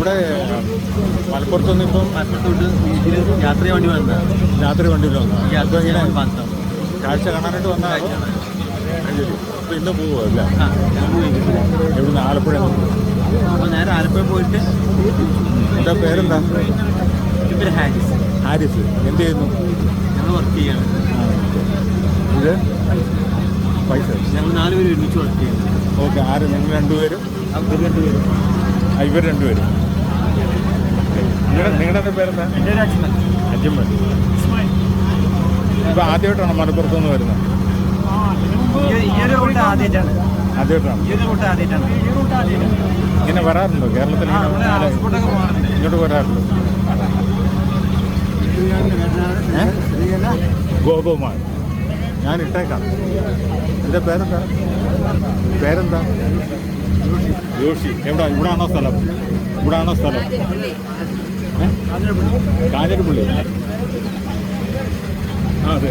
ഇവിടെ മലപ്പുറത്തൊന്നും ഇപ്പം മലപ്പുറത്തോട്ട് യാത്ര വണ്ടി വന്നതാണ് രാത്രി വണ്ടി വന്നു അപ്പോൾ ഇങ്ങനെ കാഴ്ച കാണാനായിട്ട് വന്നതാണോ അപ്പോൾ ഇന്ന് അല്ല? പോയി എവിടുന്ന് ആലപ്പുഴ അപ്പോൾ നേരെ ആലപ്പുഴ പോയിട്ട് എന്താ പേരെന്താ? പേര് ഹാരിസ്. ഹാരിസ്. എന്ത് ചെയ്യുന്നു? ഞങ്ങൾ വർക്ക് ചെയ്യാണ് ഇത് പൈസ. ഞങ്ങൾ നാലുപേരും പേര് ഒരുമിച്ച് വർക്ക് ചെയ്യുന്നു. ഓക്കെ ആര്? നിങ്ങൾ രണ്ടുപേരും? അവർ രണ്ടുപേരും. ഇവർ രണ്ടുപേരും. നിങ്ങളുടെ നിങ്ങളുടെ പേരെന്താ? അജ്മൽ. ഇപ്പം ആദ്യമായിട്ടാണോ മലപ്പുറത്ത് നിന്ന് വരുന്നത് ആദ്യമായിട്ടാണ്. ഇങ്ങനെ വരാറുണ്ടോ? കേരളത്തിൽ ഇങ്ങോട്ട് വരാറുണ്ടോ? ഗോപകുമാർ. ഞാൻ ഇട്ടേക്കാം. എന്റെ പേരെന്താ? പേരെന്താ? ജോഷി. എവിടെ? ഇവിടാണോ സ്ഥലം? ഇവിടാണോ സ്ഥലം? കാഞ്ഞിരപ്പള്ളി. ആ അതെ.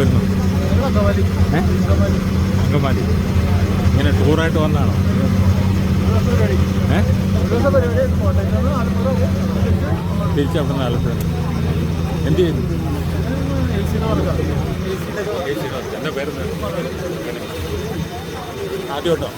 വരുന്നു വരുന്നത്? അങ്കമാലി. ഇങ്ങനെ ടൂറായിട്ട് വന്നാണോ? തിരിച്ച് അവിടെ നിന്ന് ആലപ്പുഴ. എന്ത് ചെയ്യുന്നു എന്താ പേര് ആദ്യം കേട്ടോ.